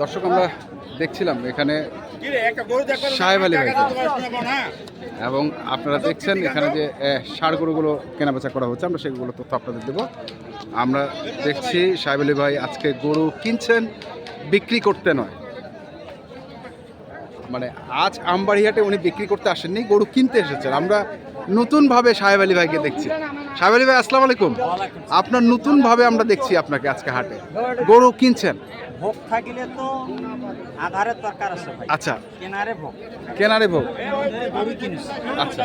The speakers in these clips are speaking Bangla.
দর্শক, আমরা দেখছিলাম এখানে সাহেব আলী ভাই। এবং আপনারা দেখছেন এখানে যে সার গরুগুলো কেনাবেচা করা হচ্ছে, আমরা সেগুলো তথ্য আপনাদের দেবো। আমরা দেখছি সাহেব আলী ভাই আজকে গরু কিনছেন, বিক্রি করতে নয়। মানে আজ আমবাড়িহাটে উনি বিক্রি করতে আসেননি, গরু কিনতে এসেছেন। আমরা নতুনভাবে সাহেব আলী ভাইকে দেখছি। সাহেব আলী ভাই আসসালাম আলাইকুম। আপনার নতুনভাবে আমরা দেখছি আপনাকে আজকে হাটে। গরু কিনছেন? ভোগ থাকিলে তো আধারের দরকার আছে আচ্ছা। কেনারে ভোগ। কেনারে ভোগ? আচ্ছা।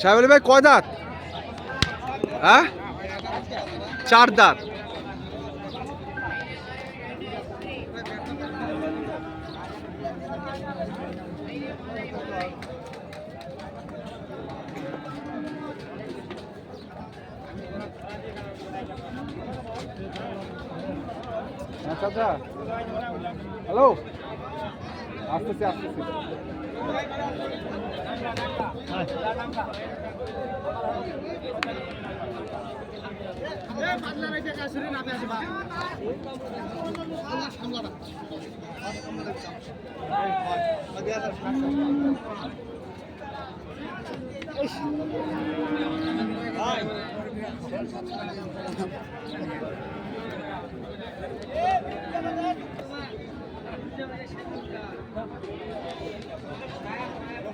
সাহেব আলী ভাই কয় দাঁত হ্যাঁ চার দাঁত আচ্ছা হ্যালো? আসতেছি আসতেছি।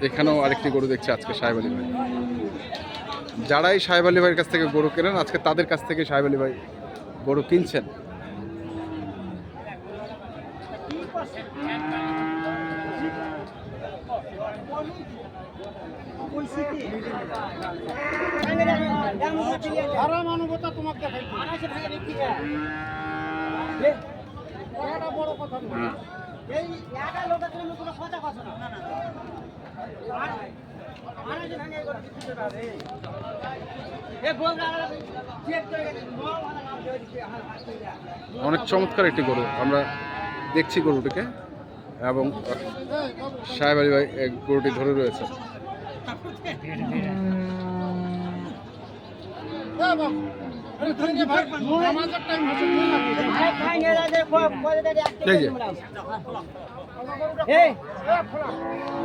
এখানেও আরেকটি গরু দেখছি আজকে সাহেব আলী ভাই যারাই সাহেব আলী ভাইয়ের কাছ থেকে গরু কেনেন আজকে তাদের কাছ থেকে সাহেব আলী ভাই গরু কিনছেন তোমাকে দেখাই বড় কথা নয় এই একা লোকের জন্য কোনো কথা কথা না না অনেক চমৎকার একটি গরু আমরা দেখছি গরুটিকে এবং সাহেব আলী ভাই গরুটি ধরে রয়েছে।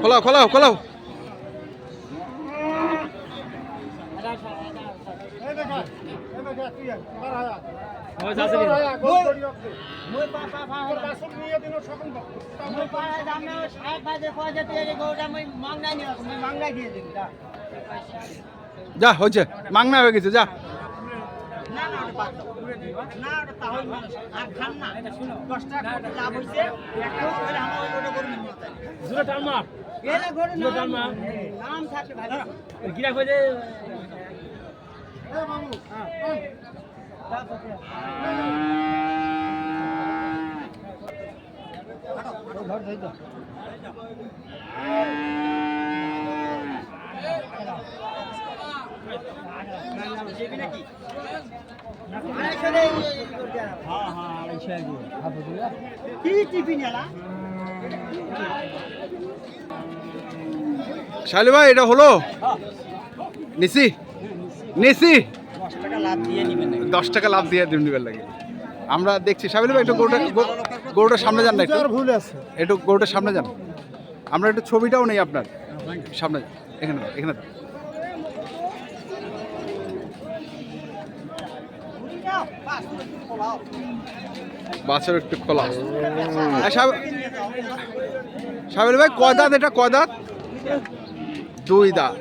খোলাও খোলাও খোলাও। যা হয়েছে। মাংনা হয়ে গেছে যা। না না ওটা। না। তাহলে আর খান না। এটা শুনো। দশ টাকা করে লাভ হয়েছে একটা করে আমার ওটা গরু নিয়ে দুটো টালমা এটা গরু দুটো টালমা নাম। থাকে ভাই গিরা কই যে এ মামু নাকি হ্যাঁ হ্যাঁ আড়াইশো কি টিফিন এলা শালু ভাই, এটা হলো? নিসি? নিসি? দশ টাকা লাভ দিয়ে দিন লাগে আমরা দেখছি সাবিল ভাই, একটু গরুটা গরুটার সামনে যান না একটু। ভুল আছে একটু গরুটার সামনে যান। আমরা একটু ছবিটাও নেই আপনার। সামনে। এখানে এখানে বাছর একটু খোলা। সাবিল ভাই কয় দাঁত? এটা কয় দাঁত? দুই দাঁত।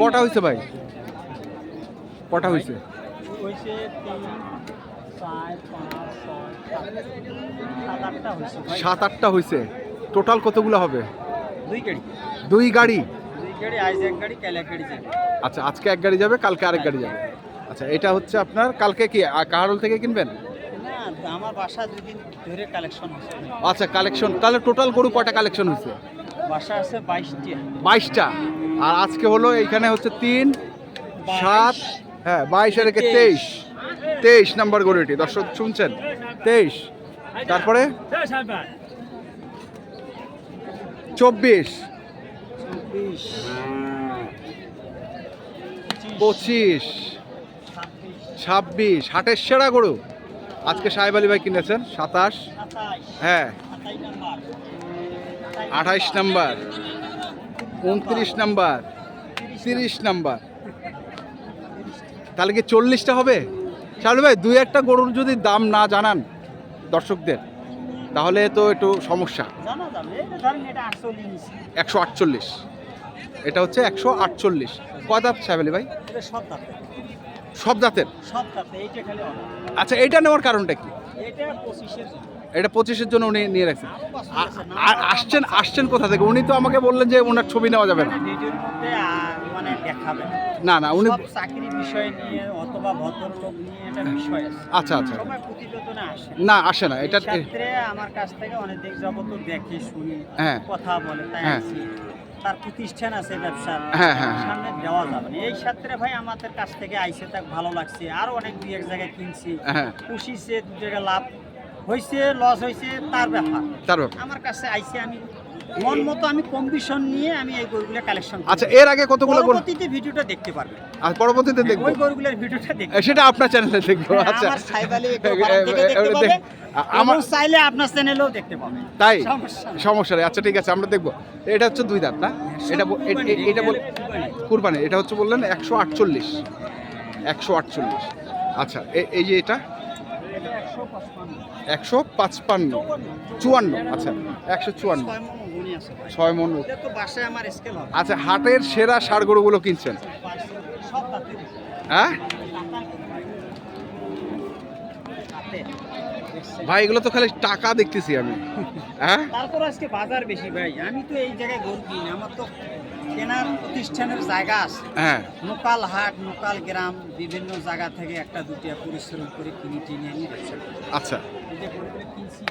কটা হয়েছে ভাই? কটা হয়েছে সাত আটটা হয়েছে টোটাল কতগুলো হবে? দুই গাড়ি দুই গাড়ি? দুই গাড়ি আইজ এক গাড়ি কাল এক গাড়ি যাবে। আচ্ছা আজকে এক গাড়ি যাবে কালকে আরেক গাড়ি যাবে। আচ্ছা এটা হচ্ছে আপনার কালকে কি কাহারোল থেকে কিনবেন? আমার বাসা দুদিন ধরে কালেকশন হচ্ছে আচ্ছা কালেকশন তাহলে টোটাল গরু কটা কালেকশন হয়েছে? বাসা আছে বাইশটি। বাইশটা। আর আজকে হলো এইখানে হচ্ছে তিন সাত হ্যাঁ বাইশ আর একে তেইশ। তেইশ নাম্বার গরুটি দর্শক শুনছেন? তেইশ। তারপরে? চব্বিশ। পঁচিশ। ছাব্বিশ। হাটের সেরা গরু। আজকে সাহেব আলী ভাই কিনেছেন সাতাশ। হ্যাঁ। আঠাইশ নাম্বার। উনত্রিশ নাম্বার। তিরিশ নাম্বার। তাহলে কি চল্লিশটা হবে? শালু ভাই দুই একটা গরুর যদি দাম না জানান দর্শকদের তাহলে তো একটু সমস্যা। একশো আটচল্লিশ। এটা হচ্ছে একশো আটচল্লিশ। কয় দাঁত ভাই? সব দাঁতে সব দাঁতের? আচ্ছা এটা নেওয়ার কারণটা কি? এটা পঁচিশের জন্য। উনি নিয়ে রাখছেন। আসছেন আসছেন কোথা থেকে? উনি তো আমাকে বললেন যে ওনার ছবি নেওয়া যাবে না। মানে না না উনি চাকরি বিষয় নিয়ে অথবা ভদ্রলোক নিয়ে এটা বিষয় আছে। আচ্ছা আচ্ছা। প্রতিবেদনে আসে। না আসে না এটা আমার কাছ থেকে অনেক দিক যাবত দেখে শুনি হ্যাঁ। কথা বলে তাই। তার প্রতিষ্ঠান আছে ব্যবসার। হ্যাঁ, হ্যাঁ, হ্যাঁ। সামনে দেওয়া যাবে না। এই ক্ষেত্রে ভাই আমাদের কাছ থেকে আইসে তাক ভালো লাগছে। আরও অনেক দুই এক জায়গায় কিনছি। পুষিছে দু জায়গায় লাভ হয়েছে লস হয়েছে তার ব্যাপার। তার ব্যাপার। আমার কাছে আইসে আমি মন মতো আমি কম্পিটিশন নিয়ে আমি এই গরুগুলো কালেকশন আচ্ছা এর আগে কতগুলো গরু? পরবর্তীতে ভিডিওটা দেখতে পারবে। আর পরবর্তীতে দেখব। ওই গরুগুলোর ভিডিওটা সেটা আপনার চ্যানেলে দেখব আচ্ছা। আমার সাইবালি দেখতে পাবে। আমার চাইলে আপনার চ্যানেলেও দেখতে পাবে। তাই? সমস্যা নেই। আচ্ছা ঠিক আছে আমরা দেখব। এটা হচ্ছে দুই দাঁত না? এটা এ- এটা বল কুরবানি। এটা হচ্ছে বললেন একশো আটচল্লিশ। একশো আটচল্লিশ। আচ্ছা এই যে এটা? এটা। একশো পাঁচপান্ন। চুয়ান্ন আচ্ছা একশো চুয়ান্ন। ছয় মন আচ্ছা হাটের সেরা সার গরুগুলো কিনছেন? হ্যাঁ? ভাই এগুলো তো খালি টাকা দেখতেছি আমি। হ্যাঁ? তারপর আজকে বাজার বেশি ভাই। আমি তো এই জায়গায় গরু কিনি আমার তো কেনার প্রতিষ্ঠানের জায়গা আছে। হ্যাঁ। লোকাল হাট লোকাল গ্রাম বিভিন্ন জায়গা থেকে একটা পরিশ্রম করে কিনে টিনে করি। আচ্ছা। কিনছি।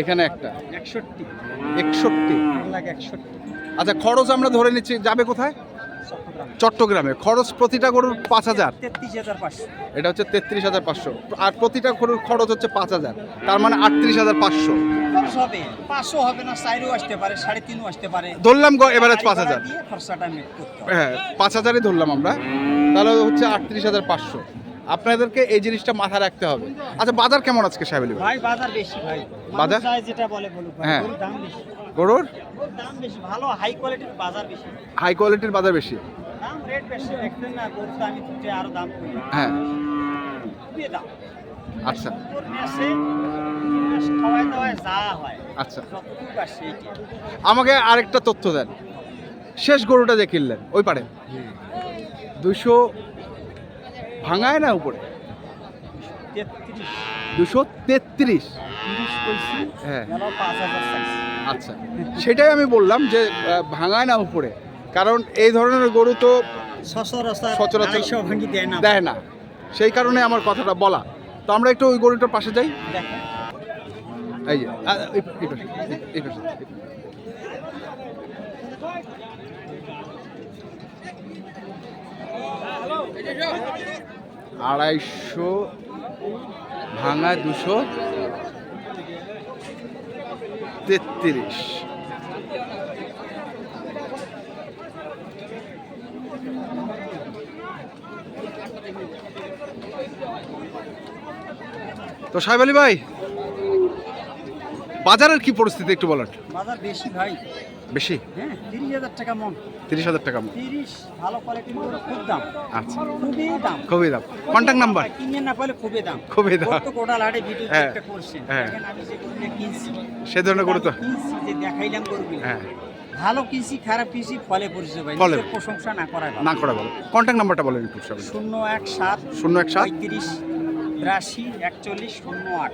এখানে একটা। একষট্টি। একষট্টি। আচ্ছা খরচ আমরা ধরে নিচ্ছি যাবে কোথায়? চট্টগ্রামে। খরচ প্রতিটা গরুর পাঁচ হাজার। এটা হচ্ছে তেত্রিশ হাজার পাঁচশো। আর প্রতিটা গরুর খরচ হচ্ছে পাঁচ হাজার। তার মানে আটত্রিশ হাজার পাঁচশো। হবে। পাঁচশো হবে না আসতে পারে সাড়ে তিনও আসতে পারে। ধরলাম এভারেজ পাঁচ হাজার। হ্যাঁ পাঁচ হাজারই ধরলাম আমরা। তাহলে হচ্ছে আটত্রিশ হাজার পাঁচশো। আপনাদেরকে এই জিনিসটা মাথায় রাখতে হবে। আচ্ছা বাজার কেমন আজকে সাহেব ভাই? ভাই বাজার বেশি ভাই। বাজার? যেটা বলে বলুক ভাই হ্যাঁ। গরুর দাম বেশি। গরুর? গরুর দাম বেশি ভালো হাই কোয়ালিটির বাজার বেশি। হাই কোয়ালিটির বাজার বেশি? দাম রেট বেশি দেখতেন না গরুর দামি তুটে আরও দাম করি। হ্যাঁ। দাম। আচ্ছা। হয় আচ্ছা। আমাকে আরেকটা তথ্য দেন। শেষ গরুটা যে কিনলেন ওই পারে? দুশো ভাঙায় না উপরে? দুশো তেত্রিশ। হ্যাঁ। আচ্ছা। সেটাই আমি বললাম যে ভাঙায় না উপরে। কারণ এই ধরনের গরু তো সচরাচর ভাঙি দেয় না। দেয় না। সেই কারণে আমার কথাটা বলা। তো আমরা একটু ওই গরুটার পাশে যাই। এই যে এই- পাশে, এই- এই পাশে, এই পাশে। আড়াইশো ভাঙা দুশো তেত্রিশ। তো সাহেব আলী ভাই, বাজারের কি পরিস্থিতি একটু বলেন। বাজার বেশি ভাই। বেশি? হ্যাঁ তিরিশ হাজার টাকা মন। তিরিশ হাজার টাকা মন। তিরিশ ভালো কোয়ালিটির খুব দাম। আচ্ছা। খুবই দাম। খুবই দাম। কন্ট্যাক্ট নাম্বার কিনে না পারলে খুবই দাম। খুবই দাম। তো ভিডিও হ্যাঁ, একটা করছেন হ্যাঁ। আমি যে কিনছি। সে ধরনের গরু তো। কিনছি যে দেখাইলাম গরুগুলো। হ্যাঁ। ভালো কিনছি খারাপ কিনছি ফলে পরিচয় ভাই ফলে। প্রশংসা না করাই না করে বলো কন্ট্যাক্ট নাম্বারটা বলেন একটু সবাই। শূন্য এক সাত শূন্য এক সাত? পঁয়ত্রিশ বিরাশি একচল্লিশ শূন্য আট।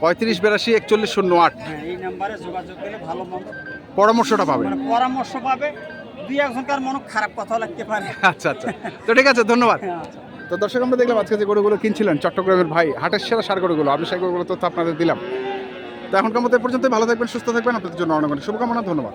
পঁয়ত্রিশ বিরাশি একচল্লিশ শূন্য আট। হ্যাঁ এই নাম্বারে যোগাযোগ করলে ভালো মন্দ পরামর্শটা পাবে। মানে পরামর্শ পাবে। দুই একজনকার মনে খারাপ কথা লাগতে পারে। আচ্ছা আচ্ছা। তো ঠিক আছে ধন্যবাদ। হ্যাঁ, আচ্ছা। তো দর্শক আমরা দেখলাম আজকে যে গরুগুলো কিনছিলেন চট্টগ্রামের ভাই হাটের সেরা সার গরুগুলো আমি সেই গরুগুলো তথ্য আপনাদের দিলাম। তো এখনকার মতো পর্যন্ত ভালো থাকবেন সুস্থ থাকবেন। আপনাদের জন্য অনেক অনেক শুভকামনা। ধন্যবাদ।